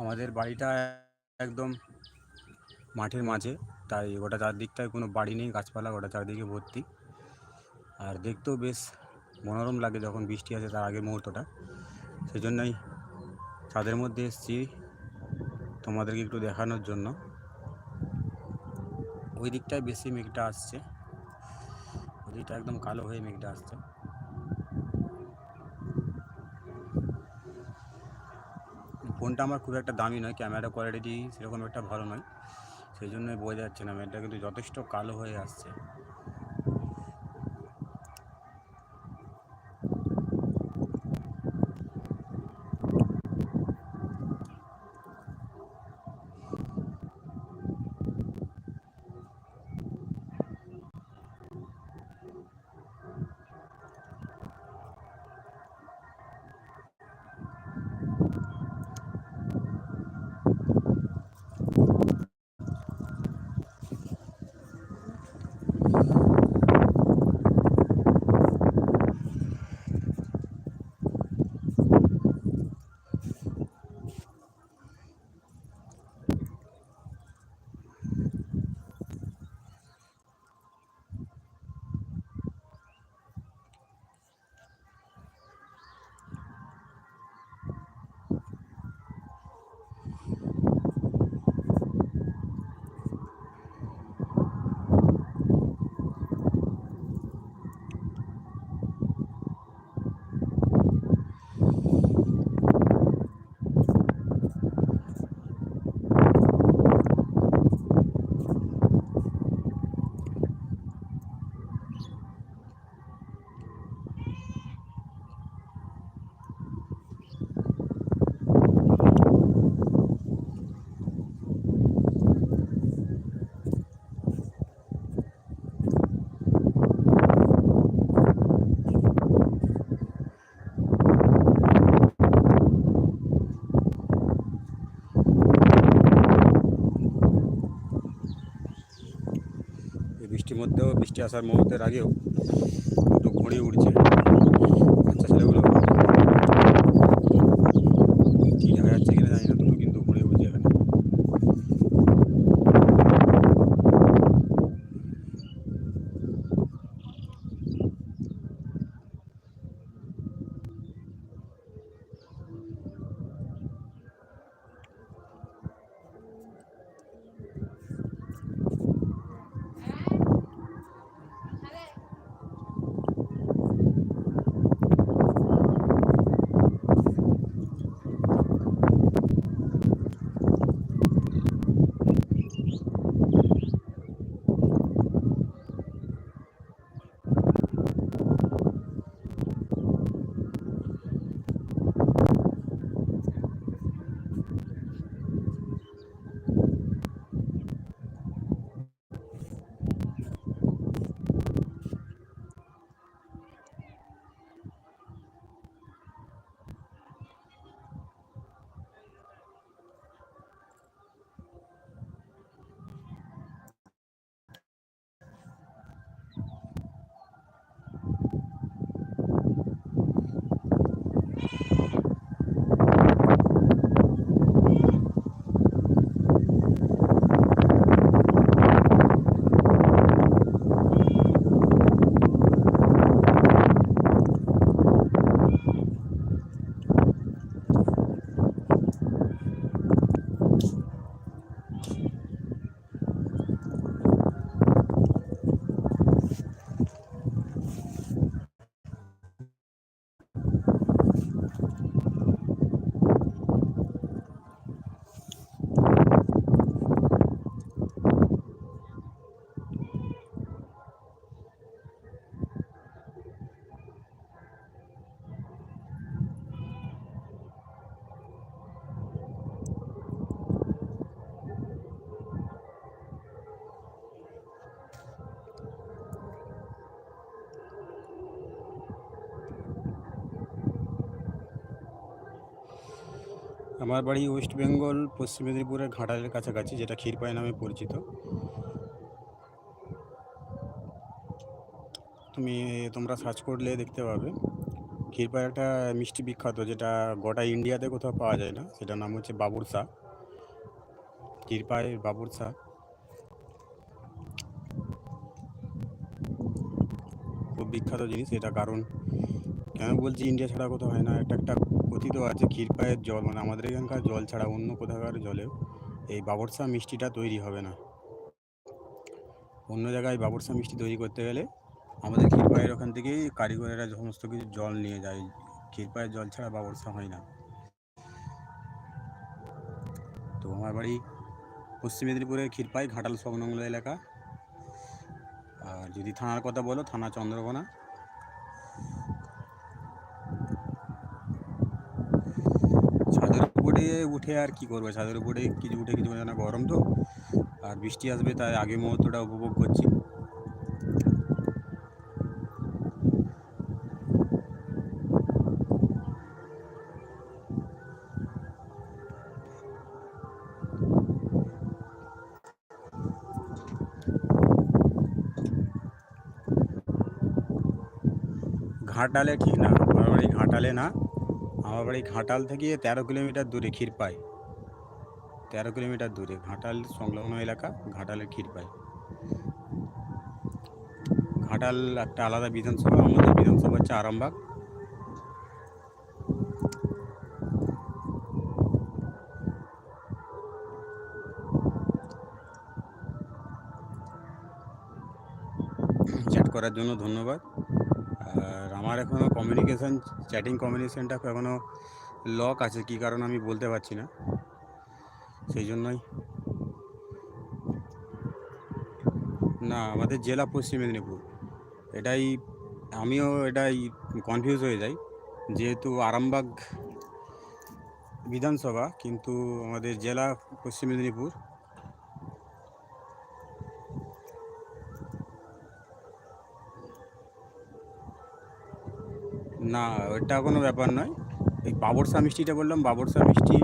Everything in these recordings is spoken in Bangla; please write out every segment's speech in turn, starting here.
আমাদের বাড়িটা একদম মাঠের মাঝে, তাই ওটা চারদিকটায় কোনো বাড়ি নেই, গাছপালা ওটা চারদিকে ভর্তি। আর দেখতেও বেশ মনোরম লাগে যখন বৃষ্টি আসে তার আগের মুহূর্তটা। সেই জন্যই ছাদের মধ্যে এসেছি তোমাদেরকে একটু দেখানোর জন্য। ওই দিকটায় বেশি মেঘটা আসছে। ওই দিকটা একদম কালো হয়ে মেঘটা আসছে। ফোনটা আমার খুব একটা দামি নয়, ক্যামেরা কোয়ালিটি সেরকম একটা ভালো নয়। সেই জন্যই বোঝা যাচ্ছে না ম্যাটটা কিন্তু যথেষ্ট কালো হয়ে আসছে এই বৃষ্টির মধ্যেও বৃষ্টি আসার মুহূর্তের আগেও দুটো ঘড়ি উঠছে আমার বাড়ি ওয়েস্ট বেঙ্গল, পশ্চিম মেদিনীপুরের ঘাটালের কাছাকাছি, যেটা ক্ষীরপাই নামে পরিচিত। তুমি, তোমরা সার্চ করলে দেখতে পাবে। ক্ষীরপাই একটা মিষ্টি বিখ্যাত, যেটা গোটা ইন্ডিয়াতে কোথাও পাওয়া যায় না। সেটার নাম হচ্ছে বাবুরসা ক্ষীরপাই বাবুরসা খুব বিখ্যাত জিনিস, এটা কারণ কেন বলছি ইন্ডিয়া ছাড়া কোথাও হয় না। একটা একটা কথিত আছে ক্ষীরপায়ের জল মানে আমাদের এখানকার জল ছাড়া অন্য কোথাকার জলেও এই বাবরসা মিষ্টিটা তৈরি হবে না। অন্য জায়গায় বাবরসা মিষ্টি তৈরি করতে গেলে আমাদের ক্ষীরপায়ের ওখান থেকেই কারিগরেরা সমস্ত কিছু জল নিয়ে যায়। ক্ষীরপায়ের জল ছাড়া বাবরসা হয় না। তো আমার বাড়ি পশ্চিম মেদিনীপুরের ক্ষীরপাই ঘাটাল সংলগ্ন এলাকা। আর যদি থানার কথা বলো, থানা চন্দ্রকোনা। উপরে উঠে আর কি করবে? ছাদের উপরে কিছু উঠে কিছু না, গরম তো। আর বৃষ্টি আসবে তাই আগে মুহূর্তটা উপভোগ করছি। ঘাটালে ঠিক না ঘাটালে না। আমার বাড়ি ঘাটাল থেকে তেরো কিলোমিটার দূরে ক্ষীরপাই তেরো কিলোমিটার দূরে, ঘাটাল সংলগ্ন এলাকা, ঘাটালের ক্ষীরপাই ঘাটাল একটা আলাদা বিধানসভা, আমাদের বিধানসভা হচ্ছে আরামবাগ। চ্যাট করার জন্য ধন্যবাদ। আর আমার এখনও কমিউনিকেশান চ্যাটিং কমিউনিকেশানটা এখনও লক আছে, কী কারণ আমি বলতে পারছি না। সেই জন্যই। না, আমাদের জেলা পশ্চিম মেদিনীপুর। এটাই, আমিও এটাই কনফিউজ হয়ে যাই। যেহেতু আরামবাগ বিধানসভা, কিন্তু আমাদের জেলা পশ্চিম মেদিনীপুর। না, ওটা কোনো ব্যাপার নয়। এই বাবরসা মিষ্টিটা বললাম, বাবরসা মিষ্টি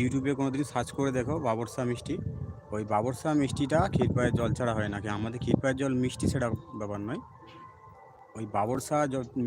ইউটিউবে কোনো দিন সার্চ করে দেখো, বাবরসা মিষ্টি। ওই বাবরসা মিষ্টিটা ক্ষীরপায়ের জল ছাড়া হয় নাকি আমাদের ক্ষীরপায়ের জল মিষ্টি সেটা ব্যাপার নয়। ওই বাবরসা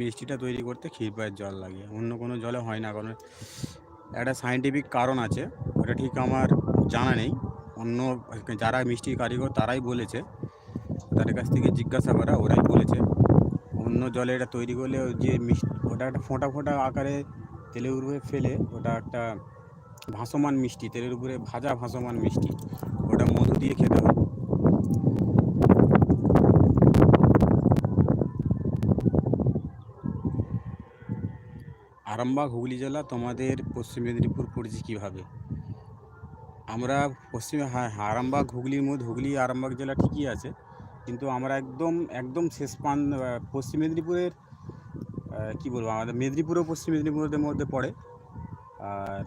মিষ্টিটা তৈরি করতে ক্ষীরপায়ের জল লাগে, অন্য কোনো জলে হয় না, কারণ একটা সাইন্টিফিক কারণ আছে, ওটা ঠিক আমার জানা নেই। অন্য যারা মিষ্টির কারিগর তারাই বলেছে, তাদের কাছ থেকে জিজ্ঞাসা করা, ওরাই বলেছে। অন্য জলে এটা তৈরি করলে যে মিষ্টি ওটা একটা ফোঁটা ফোঁটা আকারে তেলের উপরে ফেলে ওটা একটা ভাসমান মিষ্টি তেলের উপরে ভাজা ভাসমান মিষ্টি ওটা মধু দিয়ে খেতে হয়। আরামবাগ হুগলি জেলা তোমাদের পশ্চিম মেদিনীপুর পড়েছে কীভাবে? আমরা পশ্চিমে হ্যাঁ হ্যাঁ, আরামবাগ হুগলির মধ্যে হুগলি আরামবাগ জেলা ঠিকই আছে। কিন্তু আমরা একদম একদম শেষ পান পশ্চিম মেদিনীপুরের কী বলব, আমাদের মেদিনীপুরও পশ্চিম মেদিনীপুরের মধ্যে পড়ে। আর